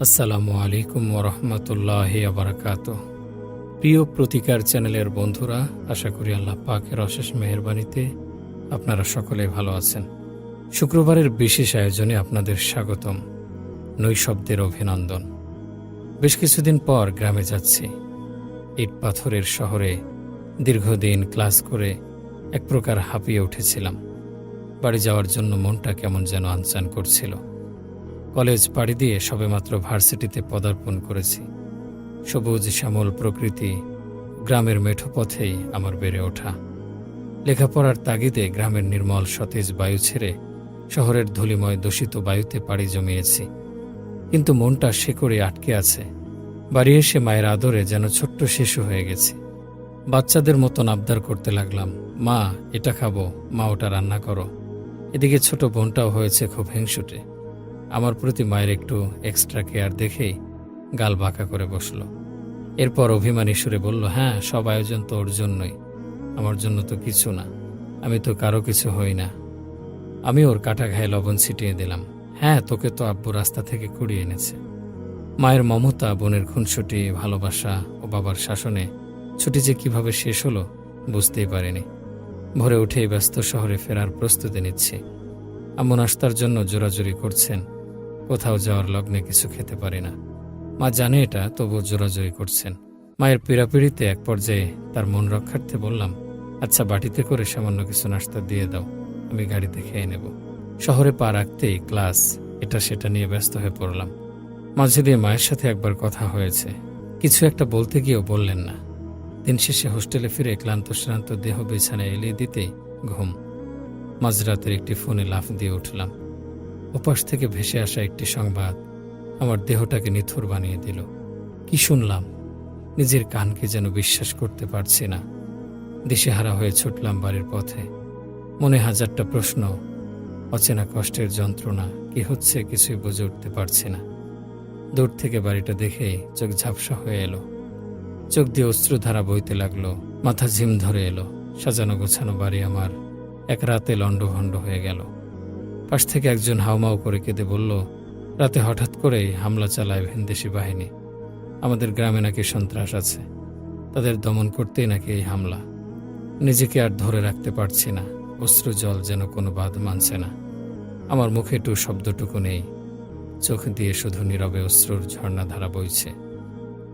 আসসালামু আলাইকুম ওরহমতুল্লাহ আবরাকাত প্রিয় প্রতিকার চ্যানেলের বন্ধুরা, আশা করি আল্লাহ পাকের অশেষ মেহরবানিতে আপনারা সকলে ভালো আছেন। শুক্রবারের বিশেষ আয়োজনে আপনাদের স্বাগতম। নৈশব্দের অভিনন্দন। বেশ কিছুদিন পর গ্রামে যাচ্ছি। ইট পাথরের শহরে দীর্ঘদিন ক্লাস করে এক প্রকার হাঁপিয়ে উঠেছিলাম। বাড়ি যাওয়ার জন্য মনটা কেমন যেন আনচান করছিল। কলেজ পাড়ি দিয়ে সবেমাত্র ভার্সিটিতে পদার্পণ করেছি। সবুজ, শ্যামল প্রকৃতি গ্রামের মেঠো পথেই আমার বেড়ে ওঠা। লেখাপড়ার তাগিদে গ্রামের নির্মল সতেজ বায়ু ছেড়ে শহরের ধূলিময় দূষিত বায়ুতে পাড়ি জমিয়েছি। কিন্তু মনটা শেকড়ে আটকে আছে। বাড়ি এসে মায়ের আদরে যেন ছোট্ট শিশু হয়ে গেছে। বাচ্চাদের মতন আবদার করতে লাগলাম, মা, এটা খাব, মা, ওটা রান্না করো। এদিকে ছোট বোনটাও হয়েছে খুব হিংসুটে। আমার প্রতি মায়ের একটু এক্সট্রা কেয়ার দেখেই গাল বাঁকা করে বসল। এরপর অভিমানী সুরে বলল হ্যাঁ সব আয়োজন তো ওর জন্যই। আমার জন্য তো কিছু না। আমি তো কারও কিছু হই না। আমি ওর কাটা ঘায়ে লবণ ছিটিয়ে দিলাম। হ্যাঁ তোকে তো আব্বু রাস্তা থেকে কুড়িয়ে এনেছে। মায়ের মমতা, বোনের খুনসুটি, ভালোবাসা ও বাবার শাসনে ছুটি যে কীভাবে শেষ হলো বুঝতেই পারিনি। ভোরে উঠেই ব্যস্ত শহরে ফেরার প্রস্তুতি নিচ্ছি। আম্মু নাস্তার জন্য জোরাজুরি করছেন। কোথাও যাওয়ার লগ্নে কিছু খেতে পারি না। মা জানে এটা, তবু জোরাজুরি করছেন। মায়ের পীড়াপিড়িতে এক পর্যায়ে তার মন রক্ষার্থে বললাম আচ্ছা বাটিতে করে সামান্য কিছু নাস্তা দিয়ে দাও, আমি গাড়িতে খেয়ে নেব। শহরে পা রাখতেই ক্লাস এটা সেটা নিয়ে ব্যস্ত হয়ে পড়লাম। মাঝে দিয়ে মায়ের সাথে একবার কথা হয়েছে। কিছু একটা বলতে গিয়েও বললেন না। দিন শেষে হোস্টেলে ফিরে ক্লান্ত শ্রান্ত দেহ বিছানায় এলিয়ে দিতেই ঘুম। মাঝরাতের একটি ফোনে লাফ দিয়ে উঠলাম। ওপাশ থেকে ভেসে আসা একটি সংবাদ আমার দেহটাকে নিথর বানিয়ে দিল। কি শুনলাম? নিজের কানকে যেন বিশ্বাস করতে পারছি না। দিশেহারা হয়ে ছুটলাম বাড়ির পথে। মনে হাজারটা প্রশ্ন, অচেনা কষ্টের যন্ত্রণা, কি হচ্ছে কিছুই বুঝে উঠতে পারছি না। দূর থেকে বাড়িটা দেখে চোখ ঝাপসা হয়ে এলো। চোখ দিয়ে অশ্রুধারা বইতে লাগল, মাথা ঝিম ধরে এলো, সাজানো গোছানো বাড়ি আমার এক রাতে লণ্ডভণ্ড হয়ে গেল। পাশ থেকে একজন হাউমাউ করে কেঁদে বলল, রাতে হঠাৎ করেই হামলা চালায় ভিনদেশি বাহিনী। আমাদের গ্রামে নাকি সন্ত্রাস আছে। তাদের দমন করতেই নাকি এই হামলা। নিজেকে আর ধরে রাখতে পারছি না। অশ্রু জল যেন কোনো বাদ মানছে না। আমার মুখে টু শব্দটুকু নেই। চোখ দিয়ে শুধু নীরবে অশ্রুর ঝর্ণাধারা বইছে।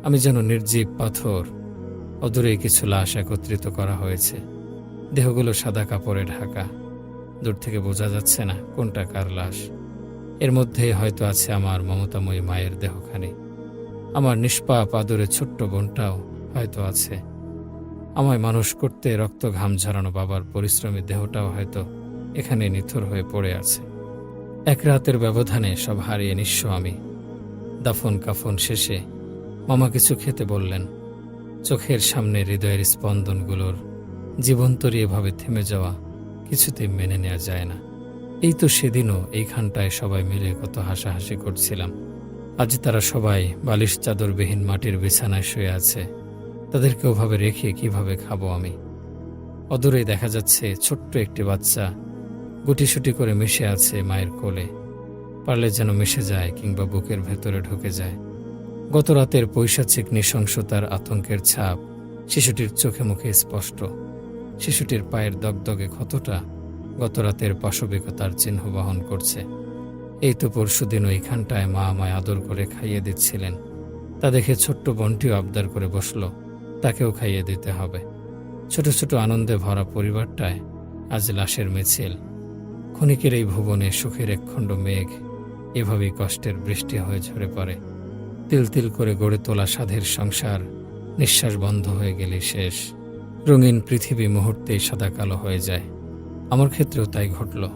আমি যেন নির্জীব পাথর। অদূরেই কিছু লাশ একত্রিত করা হয়েছে। দেহগুলো সাদা কাপড়ে ঢাকা। দূর থেকে বোঝা যাচ্ছে না কোনটা কার লাশ। এর মধ্যেই হয়তো আছে আমার মমতাময়ী মায়ের দেহখানি। আমার নিষ্পাপ আদরে ছোট্ট বোনটাও হয়তো আছে। আমায় মানুষ করতে রক্ত ঘাম ঝরানো বাবার পরিশ্রমী দেহটাও হয়তো এখানে নিথর হয়ে পড়ে আছে। এক রাতের ব্যবধানে সব হারিয়ে নিঃস্ব আমি। দাফন কাফন শেষে মামা কিছু খেতে বললেন। চোখের সামনে হৃদয়ের স্পন্দনগুলোর জীবন্তরী এভাবে থেমে যাওয়া কিছুতেই মেনে নেওয়া যায় না। এই তো সেদিনও এইখানটায় সবাই মিলে কত হাসাহাসি করছিলাম। আজ তারা সবাই বালিশ চাদরবিহীন মাটির বিছানায় শুয়ে আছে। তাদেরকে ওভাবে রেখে কীভাবে খাব আমি? অদূরে দেখা যাচ্ছে ছোট্ট একটি বাচ্চা গুটিসুটি করে মিশে আছে মায়ের কোলে। পারলে যেন মিশে যায় কিংবা বুকের ভেতরে ঢুকে যায়। গত রাতের পৈশাচিক নৃশংসতার আতঙ্কের ছাপ শিশুটির চোখে মুখে স্পষ্ট। শিশুটির পায়ের দগদগে ক্ষতটা গত রাতের পাশবিকতার চিহ্ন বহন করছে। এই তো পরশুদিন ওইখানটায় মা আমায় আদর করে খাইয়ে দিচ্ছিলেন। তা দেখে ছোট্ট বোনটিও আবদার করে বসল, তাকেও খাইয়ে দিতে হবে। ছোট ছোট আনন্দে ভরা পরিবারটায় আজ লাশের মিছিল। ক্ষণিকের এই ভুবনে সুখের একখণ্ড মেঘ এভাবেই কষ্টের বৃষ্টি হয়ে ঝরে পড়ে। তিল তিল করে গড়ে তোলা সাধের সংসার নিঃশ্বাস বন্ধ হয়ে গেলে শেষ। রঙিন পৃথিবী মুহূর্তেই সাদা কালো হয়ে যায়। আমার ক্ষেত্রেও তাই ঘটল।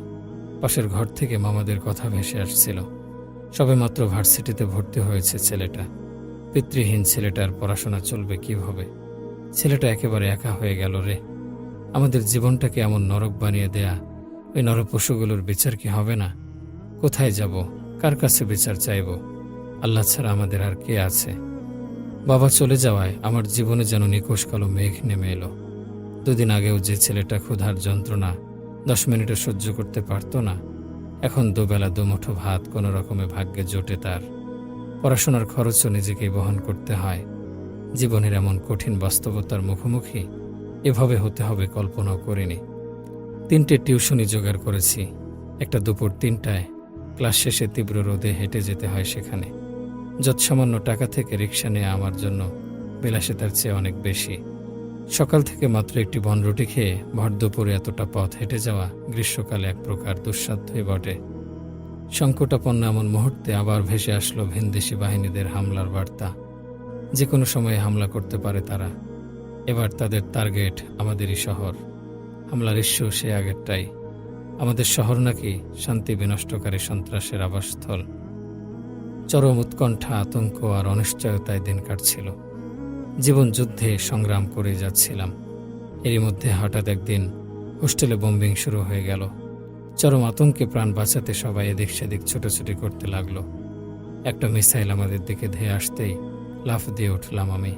পাশের ঘর থেকে মামাদের কথা ভেসে আসছিল। সবেমাত্র ভার্সিটিতে ভর্তি হয়েছে ছেলেটা। পিতৃহীন ছেলেটার পড়াশোনা চলবে কীভাবে? ছেলেটা একেবারে একা হয়ে গেল রে। আমাদের জীবনটাকে এমন নরক বানিয়ে দেয়া, ওই নরপশুগুলোর বিচার কি হবে না? কোথায় যাব? কার কাছে বিচার চাইব? আল্লাহ ছাড়া আমাদের আর কে আছে? বাবা চলে যাওয়ায় আমার জীবনে যেন নিকোষ কালো মেঘ নেমে এলো। দুদিন আগেও যে ছেলেটা ক্ষুধার যন্ত্রণা দশ মিনিটে সহ্য করতে পারত না, এখন দুবেলা দুমুঠো ভাত কোনো রকমে ভাগ্যে জোটে তার। পড়াশোনার খরচও নিজেকেই বহন করতে হয়। জীবনের এমন কঠিন বাস্তবতার মুখোমুখি এভাবে হতে হবে কল্পনাও করিনি। তিনটে টিউশনি জোগাড় করেছি, একটা দুপুর তিনটায়, ক্লাস শেষে তীব্র রোদে হেঁটে যেতে হয় সেখানে। যৎসামান্য টাকা থেকে রিক্সা নেওয়া আমার জন্য বিলাসিতার চেয়ে অনেক বেশি। সকাল থেকে মাত্র একটি বনরুটি খেয়ে ভর দুপুরে এতটা পথ হেঁটে যাওয়া গ্রীষ্মকালে এক প্রকার দুঃসাধ্যই বটে। সংকটাপন্ন এমন মুহূর্তে আবার ভেসে আসলো ভিনদেশি বাহিনীদের হামলার বার্তা। যে কোনো সময়ে হামলা করতে পারে তারা। এবার তাদের টার্গেট আমাদেরই শহর। হামলার ইস্যু সে আগেরটাই। আমাদের শহর নাকি শান্তি বিনষ্টকারী সন্ত্রাসের আবাসস্থল। চরম উৎকণ্ঠা, আতঙ্ক আর অনিশ্চয়তায় দিন কাটছিল। জীবন যুদ্ধে সংগ্রাম করে যাচ্ছিলাম। এরই মধ্যে হঠাৎ একদিন হোস্টেলে বোম্বিং শুরু হয়ে গেল। চরম আতঙ্কে প্রাণ বাঁচাতে সবাই এদিক সেদিক ছোটাছুটি করতে লাগল। একটা মিসাইল আমাদের দিকে ধেয়ে আসতেই লাফ দিয়ে উঠলাম আমি।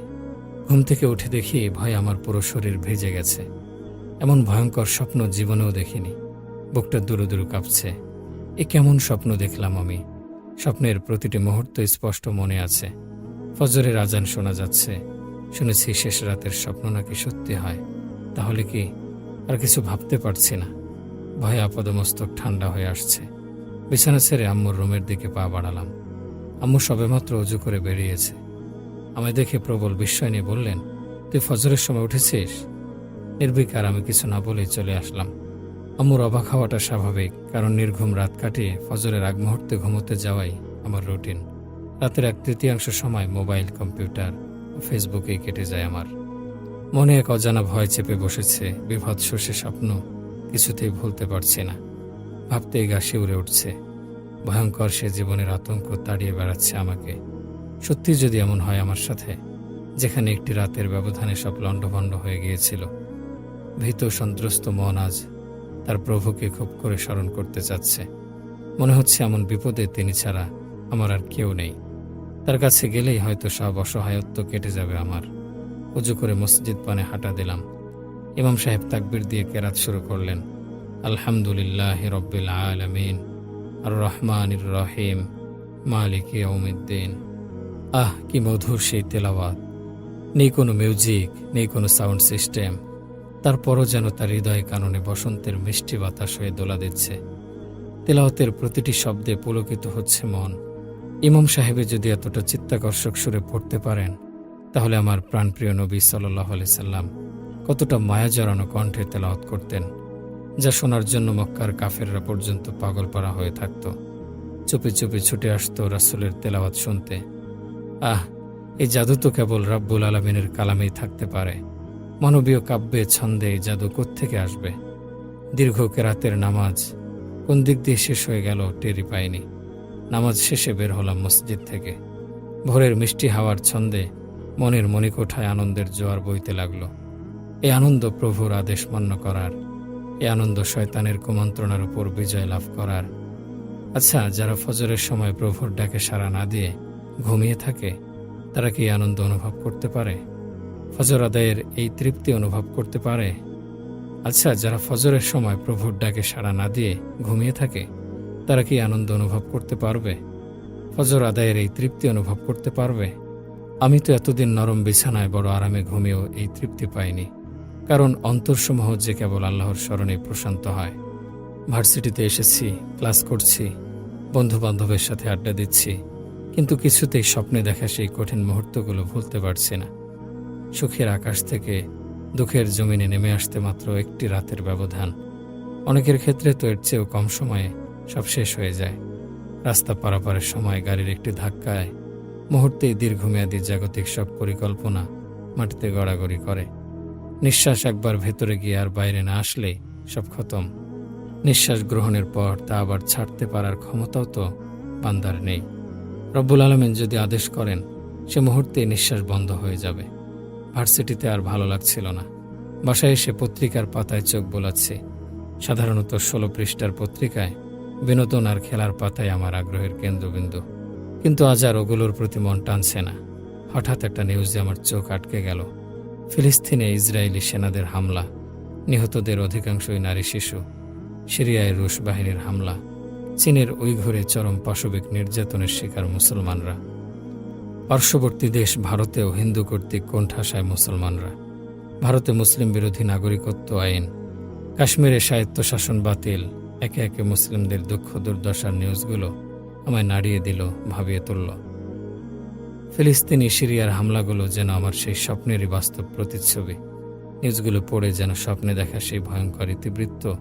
ঘুম থেকে উঠে দেখি ভয় আমার পুরো শরীর ভেজে গেছে। এমন ভয়ঙ্কর স্বপ্ন জীবনেও দেখিনি। বুকটা দুরু দুরু কাঁপছে। এ কেমন স্বপ্ন দেখলাম আমি। স্বপ্নের প্রতিটি মুহূর্ত স্পষ্ট মনে আছে। ফজরের আজান শোনা যাচ্ছে। শুনেছি শেষ রাতের স্বপ্ন নাকি সত্যি হয়। তাহলে কি আর কিছু ভাবতে পারছি না? ভয়ে আপদমস্তক ঠান্ডা হয়ে আসছে। বিছানা ছেড়ে আম্মুর রুমের দিকে পা বাড়ালাম। আম্মু সবেমাত্র অজু করে বেরিয়েছে। আমায় দেখে প্রবল বিস্ময় নিয়ে বললেন, তুই ফজরের সময় উঠেছিস? নির্বিকার আমি কিছু না বলেই চলে আসলাম। আম্মুর অবাক হওয়াটা স্বাভাবিক, কারণ নির্ঘুম রাত কাটিয়ে ফজরের আগ মুহূর্তে ঘুমোতে যাওয়াই আমার রুটিন। রাতের এক তৃতীয়াংশ সময় মোবাইল, কম্পিউটার ও ফেসবুকেই কেটে যায় আমার। মনে এক অজানা ভয় চেপে বসেছে, বিভৎস সে স্বপ্ন কিছুতেই ভুলতে পারছি না। ভাবতেই গা শিউরে উঠছে। ভয়ঙ্কর সে জীবনের আতঙ্ক তাড়িয়ে বেড়াচ্ছে আমাকে। সত্যি যদি এমন হয় আমার সাথে, যেখানে একটি রাতের ব্যবধানে সব লণ্ডভণ্ড হয়ে গিয়েছিল। ভীত, সন্ত্রস্ত মন আজ তার প্রভুকে খুব করে স্মরণ করতে চাচ্ছে। মনে হচ্ছে এমন বিপদে তিনি ছাড়া আমার আর কেউ নেই। তার কাছে গেলেই হয়তো সব অসহায়ত্ব কেটে যাবে আমার। উজু করে মসজিদ পানে হাঁটা দিলাম। ইমাম সাহেব তাকবির দিয়ে কেরাত শুরু করলেন। আলহামদুলিল্লাহ রব্বিল আলমিন। আর রহমান রহিম। মালিক ইয়ৌমিদ্দিন আহ, কি মধুর সেই তেলাওয়াত। নেই কোনো মিউজিক, নেই কোনো সাউন্ড সিস্টেম। তারপরও যেন তার হৃদয় কাননে বসন্তের মিষ্টি বাতাস হয়ে দোলা দিচ্ছে। তেলাওতের প্রতিটি শব্দে পুলকিত হচ্ছে মন। ইমাম সাহেবে যদি এতটা চিত্তাকর্ষক সুরে পড়তে পারেন, তাহলে আমার প্রাণপ্রিয় নবী সাল্লাহ সাল্লাম কতটা মায়া জড়ানো কণ্ঠে তেলাওয়াত করতেন, যা শোনার জন্য মক্কার কাফেররা পর্যন্ত পাগল পাড়া হয়ে থাকত। চুপি চুপি ছুটে আসত রাসুলের তেলাওয়াত শুনতে। আহ, এই জাদু তো কেবল রাব্বুল আলমিনের কালামেই থাকতে পারে। মানবীয় কাব্যে ছন্দে জাদু থেকে আসবে? দীর্ঘ কেরাতের নামাজ কোন দিক দিয়ে শেষ হয়ে গেল টেরি পাইনি। নামাজ শেষে বের হলাম মসজিদ থেকে। ভোরের মিষ্টি হাওয়ার ছন্দে মনের মণিকোঠায় আনন্দের জোয়ার বইতে লাগল। এ আনন্দ প্রভুর আদেশ মান্য করার, এ আনন্দ শয়তানের কুমন্ত্রণার উপর বিজয় লাভ করার। আচ্ছা যারা ফজরের সময় প্রভুর ডাকে সাড়া না দিয়ে ঘুমিয়ে থাকে, তারা কি আনন্দ অনুভব করতে পারে? ফজর আদায়ের এই তৃপ্তি অনুভব করতে পারে? আচ্ছা যারা ফজরের সময় প্রভুর ডাকে সাড়া না দিয়ে ঘুমিয়ে থাকে, তারা কি আনন্দ অনুভব করতে পারবে? ফজর আদায়ের এই তৃপ্তি অনুভব করতে পারবে? আমি তো এতদিন নরম বিছানায় বড় আরামে ঘুমিয়েও এই তৃপ্তি পাইনি, কারণ অন্তরসমূহ যে কেবল আল্লাহর স্মরণে প্রশান্ত হয়। ভার্সিটিতে এসেছি, ক্লাস করছি বন্ধু বান্ধবের সাথে আড্ডা দিচ্ছি, কিন্তু কিছুতেই স্বপ্নে দেখা সেই কঠিন মুহূর্তগুলো ভুলতে পারছি না। সুখের আকাশ থেকে দুঃখের জমিনে নেমে আসতে মাত্র একটি রাতের ব্যবধান। অনেকের ক্ষেত্রে তো এর চেয়েও কম সময়ে সব শেষ হয়ে যায়। রাস্তা পারাপারের সময় গাড়ির একটি ধাক্কায় মুহূর্তেই দীর্ঘমেয়াদী জাগতিক সব পরিকল্পনা মাটিতে গড়াগড়ি করে। নিঃশ্বাস একবার ভেতরে গিয়ে আর বাইরে না আসলে সব খতম। নিঃশ্বাস গ্রহণের পর তা আবার ছাড়তে পারার ক্ষমতাও তো বান্দার নেই। রব্বুল আলমেন যদি আদেশ করেন, সে মুহূর্তেই নিঃশ্বাস বন্ধ হয়ে যাবে। ভার্সিটিতে আর ভালো লাগছিল না। বাসায় এসে পত্রিকার পাতায় চোখ বোলাচ্ছে। সাধারণত ষোলো পৃষ্ঠার পত্রিকায় বিনোদন আর খেলার পাতায় আমার আগ্রহের কেন্দ্রবিন্দু। কিন্তু আজ আর ওগুলোর প্রতি মন টানছে না। হঠাৎ একটা নিউজে আমার চোখ আটকে গেল। ফিলিস্তিনে ইসরায়েলি সেনাদের হামলা। নিহতদের অধিকাংশই নারী শিশু। সিরিয়ায় রুশ বাহিনীর হামলা। চীনের ওই ঘরে চরম পাশবিক নির্যাতনের শিকার মুসলমানরা। পার্শ্ববর্তী দেশ ভারতেও হিন্দু কর্তৃক কোণঠাসায় মুসলমানরা। ভারতে মুসলিম বিরোধী নাগরিকত্ব আইন, কাশ্মীরে স্বায়ত্তশাসন বাতিল, একে একে মুসলিমদের দুঃখ দুর্দশার নিউজগুলো আমায় নাড়িয়ে দিল, ভাবিয়ে তুলল। ফিলিস্তিনি সিরিয়ার হামলাগুলো যেন আমার সেই স্বপ্নেরই বাস্তব প্রতিচ্ছবি। নিউজগুলো পড়ে যেন স্বপ্নে দেখা সেই ভয়ঙ্কর ইতিবৃত্ত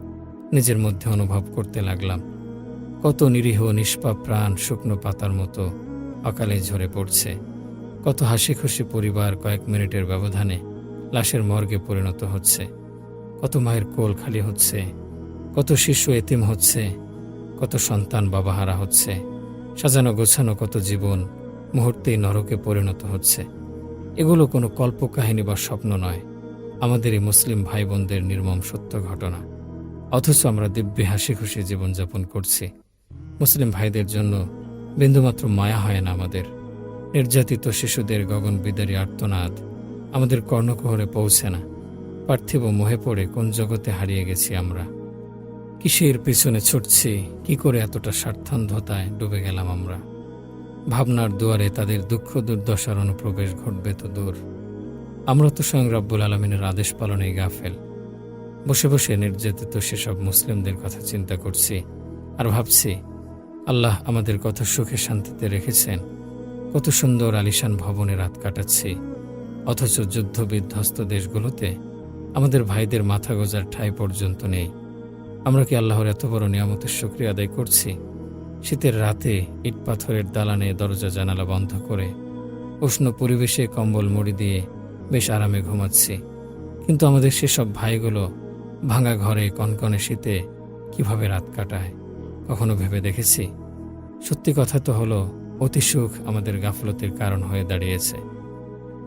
নিজের মধ্যে অনুভব করতে লাগলাম। কত নিরীহ নিষ্পাপ প্রাণ শুকনো পাতার মতো অকালে ঝরে পড়ছে। কত হাসি খুশি পরিবার কয়েক মিনিটের ব্যবধানে লাশের মর্গে পরিণত হচ্ছে। কত মায়ের কোল খালি হচ্ছে। কত শিশু এতিম হচ্ছে। কত সন্তান বাবাহারা হচ্ছে। সাজানো গোছানো কত জীবন মুহূর্তেই নরকে পরিণত হচ্ছে। এগুলো কোনো কল্পকাহিনী বা স্বপ্ন নয়। আমাদের এই মুসলিম ভাই বোনদের নির্মম সত্য ঘটনা। অথচ আমরা দিব্যি হাসি খুশি জীবনযাপন করছি। মুসলিম ভাইদের জন্য বিন্দুমাত্র মায়া হয় না আমাদের। নির্যাতিত শিশুদের গগন বিদারী আর্তনাদ আমাদের কর্ণকুহরে পৌঁছে না। পার্থিব মোহে পড়ে কোন জগতে হারিয়ে গেছি আমরা। কিসের পিছনে ছুটছি? কি করে এতটা স্বার্থান্ধতায় ডুবে গেলাম আমরা? ভাবনার দুয়ারে তাদের দুঃখ দুর্দশার অনুপ্রবেশ ঘটবে তো দূর। আমরা তো স্বয়ং রব্বুল আলমিনের আদেশ পালনে গাফেল। বসে বসে নির্যাতিত সেসব মুসলিমদের কথা চিন্তা করছি আর ভাবছি আল্লাহ আমাদের কত সুখে শান্তিতে রেখেছেন। কত সুন্দর আলিশান ভবনে রাত কাটাচ্ছি। অথচ যুদ্ধ বিধ্বস্ত দেশগুলোতে আমাদের ভাইদের মাথা গোজার ঠাঁই পর্যন্ত নেই। আমরা কি আল্লাহর এত বড় নিয়ামতের শুক্রিয়া আদায় করছি? শীতের রাতে ইট পাথরের দালানে দরজা জানালা বন্ধ করে উষ্ণ পরিবেশে কম্বল মুড়ি দিয়ে বেশ আরামে ঘুমাচ্ছি। কিন্তু আমাদের সেসব ভাইগুলো ভাঙা ঘরে কনকনে শীতে কীভাবে রাত কাটায়, কখনো ভেবে দেখেছি? সত্যি কথা তো হলো, অতি সুখ আমাদের গাফলতির কারণ হয়ে দাঁড়িয়েছে।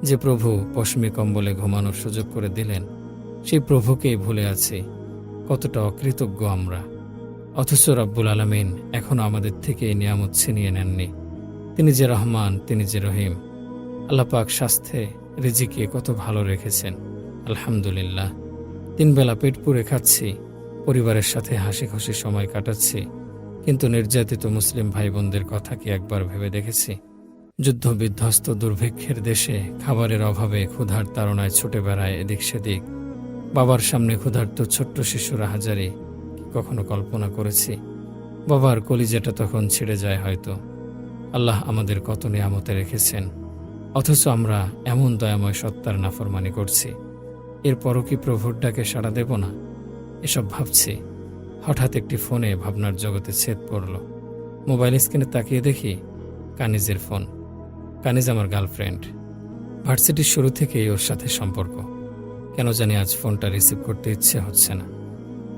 যে প্রভু পশমি কম্বলে ঘুমানোর সুযোগ করে দিলেন, সেই প্রভুকেই ভুলে আছি, কতটা অকৃতজ্ঞ আমরা। অথচ রব্বুল আলমিন এখনও আমাদের থেকে এই নিয়ামত ছিনিয়ে নেননি। তিনি যে রহমান, তিনি যে রহিম। আল্লাপাক স্বাস্থ্যে, রিজিকে কত ভালো রেখেছেন। আলহামদুলিল্লাহ। তিনবেলা পেট পুরে খাচ্ছি, পরিবারের সাথে হাসি খুশি সময় কাটাচ্ছি কিন্তু নির্যাতিত মুসলিম ভাই বোনদের কথা কি একবার ভেবে দেখেছি? যুদ্ধ বিধ্বস্ত দুর্ভিক্ষের দেশে খাবারের অভাবে ক্ষুধার তাড়নায় ছুটে বেড়ায় এদিক সেদিক। বাবার সামনে ক্ষুধার্ত ছোট্ট শিশুরা হাজারে কখনো কল্পনা করেছি? বাবার কলিজাটা তখন ছিঁড়ে যায় হয়তো। আল্লাহ আমাদের কত নিয়ামতে রেখেছেন। অথচ আমরা এমন দয়াময় সত্তার নাফরমানি করছি। এরপরও কি প্রভুর ডাকে সাড়া দেব না? এসব ভাবছি। হঠাৎ একটি ফোনে ভাবনার জগতে ছেদ পড়ল। মোবাইল স্ক্রিনে তাকিয়ে দেখি কানিজের ফোন। কানিজ আমার গার্লফ্রেন্ড। ভার্সিটির শুরু থেকেই ওর সাথে সম্পর্ক। কেন জানি আজ ফোনটা রিসিভ করতে ইচ্ছে হচ্ছে না।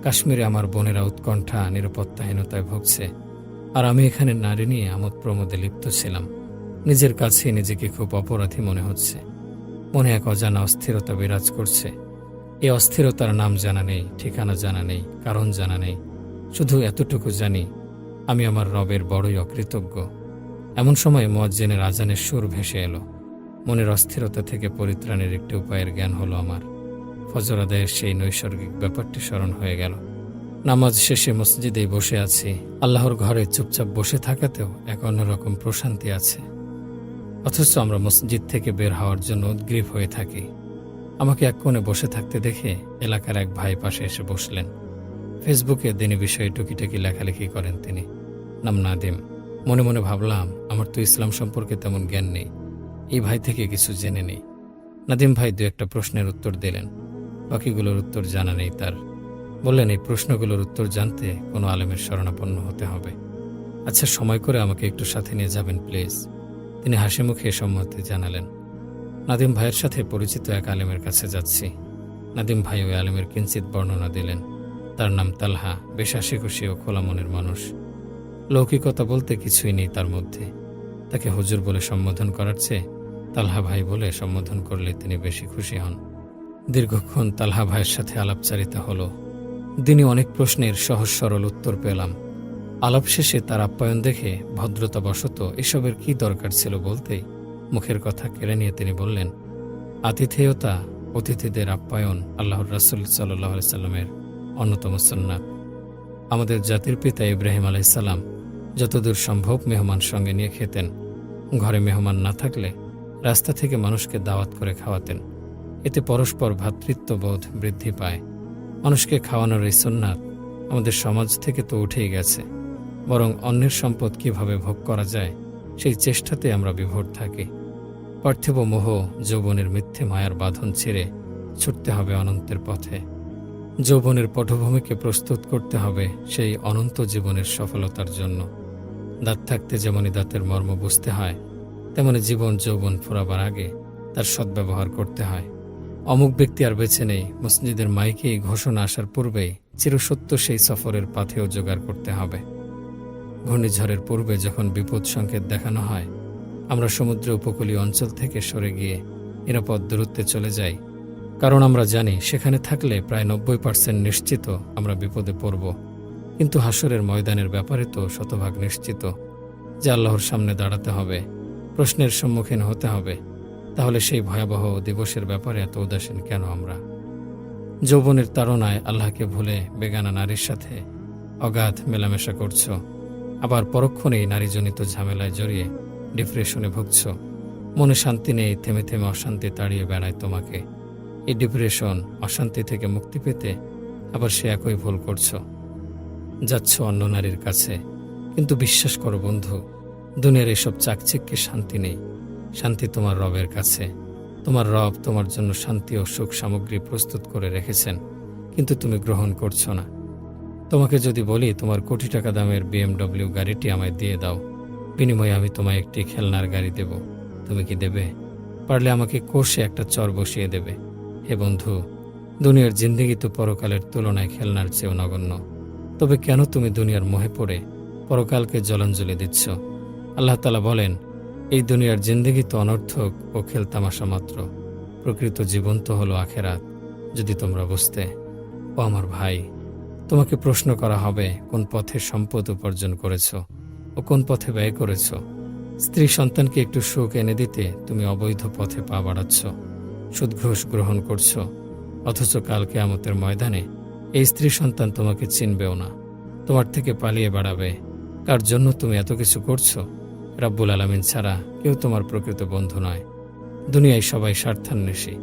কাশ্মীরে আমার বোনেরা উৎকণ্ঠা নিরাপত্তাহীনতায় ভুগছে। আর আমি এখানে নারী নিয়ে আমোদ প্রমোদে লিপ্ত ছিলাম। নিজের কাছে নিজেকে খুব অপরাধী মনে হচ্ছে। মনে এক অজানা অস্থিরতা বিরাজ করছে। এই অস্থিরতার নাম জানা নেই, ঠিকানা জানা নেই, কারণ জানা নেই। শুধু এতটুকু জানি, আমি আমার রবের বড়ই অকৃতজ্ঞ। এমন সময় মজ্জেনের আজানের সুর ভেসে এলো। মনের অস্থিরতা থেকে পরিত্রাণের একটি উপায়ের জ্ঞান হলো আমার। ফজর আদায়ের সেই নৈসর্গিক ব্যাপারটি স্মরণ হয়ে গেল। নামাজ শেষে মসজিদেই বসে আছি। আল্লাহর ঘরে চুপচাপ বসে থাকাতেও এক অন্যরকম প্রশান্তি আছে। অথচ আমরা মসজিদ থেকে বের হওয়ার জন্য উদ্গ্রীব হয়ে থাকি। আমাকে এক কোণে বসে থাকতে দেখে এলাকার এক ভাই পাশে এসে বসলেন। ফেসবুকে দিনী বিষয়ে টুকিটাকি লেখালেখি করেন তিনি। নাম নাদিম। মনে মনে ভাবলাম, আমার তো ইসলাম সম্পর্কে তেমন জ্ঞান নেই। এই ভাই থেকে কিছু জেনে নেই। নাদিম ভাই দু একটা প্রশ্নের উত্তর দিলেন। বাকিগুলোর উত্তর জানা নেই তার। বললেন, এই প্রশ্নগুলোর উত্তর জানতে কোনো আলেমের শরণাপন্ন হতে হবে। আচ্ছা সময় করে আমাকে একটু সাথে নিয়ে যাবেন, প্লিজ। তিনি হাসি মুখে সম্মতি জানালেন। নাদিম ভাইয়ের সাথে পরিচিত এক আলেমের কাছে যাচ্ছি। নাদিম ভাই ওই আলেমের কিঞ্চিত বর্ণনা দিলেন। তার নাম তালহা, বেশ খুশি ও খোলা মনের মানুষ। লৌকিকতা বলতে কিছুই নেই তার মধ্যে। তাকে হুজুর বলে সম্বোধন করার চেয়ে তালহা ভাই বলে সম্বোধন করলে তিনি বেশি খুশি হন। দীর্ঘক্ষণ তালহা ভাইয়ের সাথে আলাপচারিতা হলো। দিনে অনেক প্রশ্নের সহজ সরল উত্তর পেলাম। আলাপ শেষে তার আপ্যায়ন দেখে ভদ্রতা ভদ্রতাবশত এসবের কি দরকার ছিল বলতেই মুখের কথা কেড়ে নিয়ে তিনি বললেন, আতিথেয়তা অতিথিদের আপ্যায়ন আল্লাহর রাসুল সাল্লাহ সাল্লামের অন্যতম সন্ন্যাত আমাদের জাতির পিতা ইব্রাহিম আলাইসাল্লাম যতদূর সম্ভব মেহমান সঙ্গে নিয়ে খেতেন। ঘরে মেহমান না থাকলে রাস্তা থেকে মানুষকে দাওয়াত করে খাওয়াতেন। এতে পরস্পর ভ্রাতৃত্ববোধ বৃদ্ধি পায়। মানুষকে খাওয়ানোর এই সুন্নাত আমাদের সমাজ থেকে তো উঠেই গেছে। বরং অন্যের সম্পদ কীভাবে ভোগ করা যায়, সেই চেষ্টাতে আমরা বিভোর থাকি। পার্থিব মোহ যৌবনের মিথ্যে মায়ার বাঁধন ছেড়ে ছুটতে হবে অনন্তের পথে। যৌবনের পটভূমিকে প্রস্তুত করতে হবে সেই অনন্ত জীবনের সফলতার জন্য। দাঁত থাকতে যেমনই দাঁতের মর্ম বুঝতে হয় তেমনি জীবন যৌবন ফোরাবার আগে তার সদ্ব্যবহার করতে হয়। অমুক ব্যক্তি আর বেছে নেই, মসজিদের মাইকে ঘোষণা আসার পূর্বেই চিরসত্য সেই সফরের পাথেও জোগাড় করতে হবে। ঘূর্ণিঝড়ের পূর্বে যখন বিপদ সংকেত দেখানো হয় আমরা সমুদ্র উপকূলীয় অঞ্চল থেকে সরে গিয়ে নিরাপদ দূরত্বে চলে যাই। কারণ আমরা জানি সেখানে থাকলে প্রায় নব্বই পার্সেন্ট নিশ্চিত আমরা বিপদে পড়ব। কিন্তু হাসরের ময়দানের ব্যাপারে তো শতভাগ নিশ্চিত। যে আল্লাহর সামনে দাঁড়াতে হবে, প্রশ্নের সম্মুখীন হতে হবে, তাহলে সেই ভয়াবহ দিবসের ব্যাপারে এত উদাসীন কেন আমরা? যৌবনের তাড়নায় আল্লাহকে ভুলে বেগানা নারীর সাথে অগাধ মেলামেশা করছ। আবার পরক্ষণেই নারীজনিত ঝামেলায় জড়িয়ে ডিপ্রেশনে ভুগছ। মনে শান্তি নেই, থেমে থেমে অশান্তি তাড়িয়ে বেড়ায় তোমাকে। এই ডিপ্রেশন অশান্তি থেকে মুক্তি পেতে আবার সে একই ভুল করছ। যাচ্ছ অন্য নারীর কাছে। কিন্তু বিশ্বাস করো বন্ধু, দুনিয়ার এসব চাকচিক্যে শান্তি নেই। শান্তি তোমার রবের কাছে। তোমার রব তোমার জন্য শান্তি ও সুখ সামগ্রী প্রস্তুত করে রেখেছেন, কিন্তু তুমি গ্রহণ করছ না। তোমাকে যদি বলি, তোমার কোটি টাকা দামের বিএমডব্লিউ গাড়িটি আমায় দিয়ে দাও। বিনিময়ে আমি তোমায় একটি খেলনার গাড়ি দেব। তুমি কি দেবে? পারলে আমাকে কোষে একটা চর বসিয়ে দেবে। হে বন্ধু, দুনিয়ার জিন্দিগি তো পরকালের তুলনায় খেলনার চেয়েও নগণ্য। তবে কেন তুমি দুনিয়ার মোহে পড়ে পরকালকে জলাঞ্জলি দিচ্ছ? আল্লাহ তালা বলেন, এই দুনিয়ার জিন্দিগি তো অনর্থক ও খেলতামাশা মাত্র। প্রকৃত জীবন তো হলো আখেরাত, যদি তোমরা বুঝতে। ও আমার ভাই, তোমাকে প্রশ্ন করা হবে, কোন পথে সম্পদ উপার্জন করেছ? ও কোন পথে ব্যয় করেছ? স্ত্রী সন্তানকে একটু সুখ এনে দিতে তুমি অবৈধ পথে পা বাড়াচ্ছ, সুদঘোষ গ্রহণ করছ, অথচ কাল কেয়ামতের ময়দানে এই স্ত্রী সন্তান তোমাকে চিনবেও না। তোমার থেকে পালিয়ে বেড়াবে। কার জন্য তুমি এত কিছু করছ? রাব্বুল আলমিন ছাড়া কেউ তোমার প্রকৃত বন্ধু নয়। দুনিয়ায় সবাই স্বার্থান্বেষী।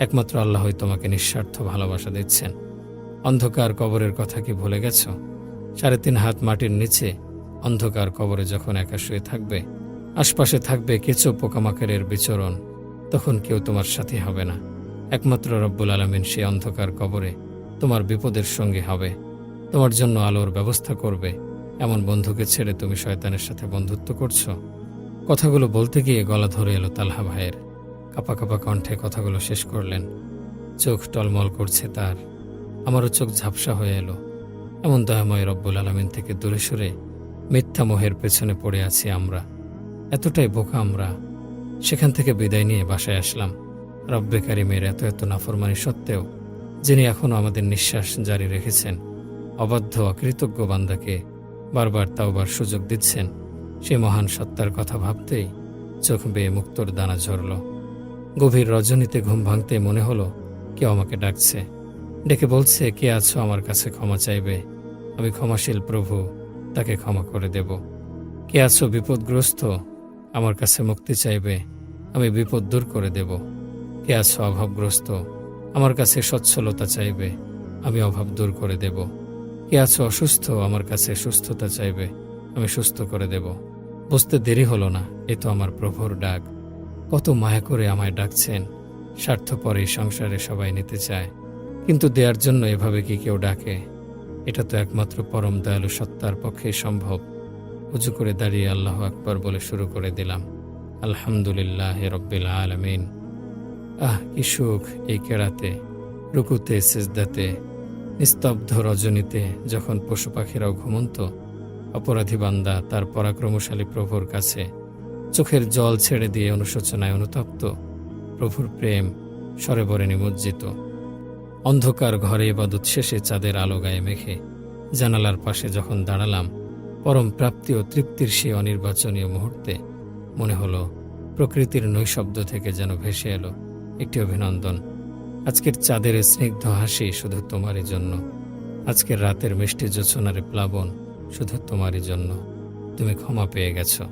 একমাত্র আল্লাহই তোমাকে নিঃস্বার্থ ভালোবাসা দিচ্ছেন। অন্ধকার কবরের কথা কি ভুলে গেছ? সাড়ে তিন হাত মাটির নিচে অন্ধকার কবরে যখন একা শুয়ে থাকবে, আশপাশে থাকবে কেঁচো পোকামাকড়ের বিচরণ, তখন কেউ তোমার সাথে হবে না। একমাত্র রব্বুল আলমিন সেই অন্ধকার কবরে তোমার বিপদের সঙ্গে হবে। তোমার জন্য আলোর ব্যবস্থা করবে। এমন বন্ধুকে ছেড়ে তুমি শয়তানের সাথে বন্ধুত্ব করছ? কথাগুলো বলতে গিয়ে গলা ধরে এলো তালহা ভাইয়ের। কাপা কাপা কণ্ঠে কথাগুলো শেষ করলেন। চোখ টলমল করছে তার। আমারও চোখ ঝাপসা হয়ে এলো। এমন দয়াময় রব্বুল আলমিন থেকে দূরে সরে মিথ্যা মোহের পেছনে পড়ে আছি আমরা। এতটাই বোকা আমরা। সেখান থেকে বিদায় নিয়ে বাসায় আসলাম। রব্বে কারিমের এত এত নাফরমানি সত্ত্বেও যিনি এখনও আমাদের নিঃশ্বাস জারি রেখেছেন, অবাধ্য, অকৃতজ্ঞ বান্দাকে বারবার তাওবার সুযোগ দিচ্ছেন সে মহান সত্তার কথা ভাবতেই চোখ বেয়ে মুক্তর দানা ঝরল। গভীর রজনীতে ঘুম ভাঙতে মনে হলো, কেউ আমাকে ডাকছে। ডেকে বলছে, কে আছো? আমার কাছে ক্ষমা চাইবে। আমি ক্ষমাশীল প্রভু। তাকে ক্ষমা করে দেব। কে আছো বিপদগ্রস্ত? আমার কাছে মুক্তি চাইবে, আমি বিপদ দূর করে দেব। কে আছো অভাবগ্রস্ত? আমার কাছে সচ্ছলতা চাইবে, আমি অভাব দূর করে দেব। কে আছো অসুস্থ? আমার কাছে সুস্থতা চাইবে, আমি সুস্থ করে দেব। বুঝতে দেরি হলো না, এ তো আমার প্রভুর ডাক। কত মায়া করে আমায় ডাকছেন, স্বার্থপর এই সংসারে সবাই নিতে চায়। কিন্তু দেওয়ার জন্য এভাবে কি কেউ ডাকে? এটা তো একমাত্র পরম দয়ালু সত্তার পক্ষেই সম্ভব। উজু করে দাঁড়িয়ে আল্লাহ আকবর বলে শুরু করে দিলাম। আলহামদুলিল্লাহ রব্বিল আলমিন। আহ, কি সুখ এই কেড়াতে রুকুতে, সেজদাতে, নিস্তব্ধ রজনীতে যখন পশু পাখিরাও ঘুমন্ত, অপরাধী বান্দা তার পরাক্রমশালী প্রভুর কাছে চোখের জল ছেড়ে দিয়ে অনুশোচনায় অনুতপ্ত, প্রভুর প্রেম সরেবরে নিমজ্জিত। অন্ধকার ঘরে এবাদত শেষে চাঁদের আলো গায়ে মেখে জানালার পাশে যখন দাঁড়ালাম, পরম প্রাপ্তি ও তৃপ্তির সেই অনির্বাচনীয় মুহূর্তে মনে হলো প্রকৃতির নৈশব্দ থেকে যেন ভেসে এলো একটি অভিনন্দন। আজকের চাঁদের স্নিগ্ধ হাসি শুধু তোমারই জন্য। আজকের রাতের মিষ্টি জোছনারে প্লাবন শুধু তোমারই জন্য। তুমি ক্ষমা পেয়ে গেছো।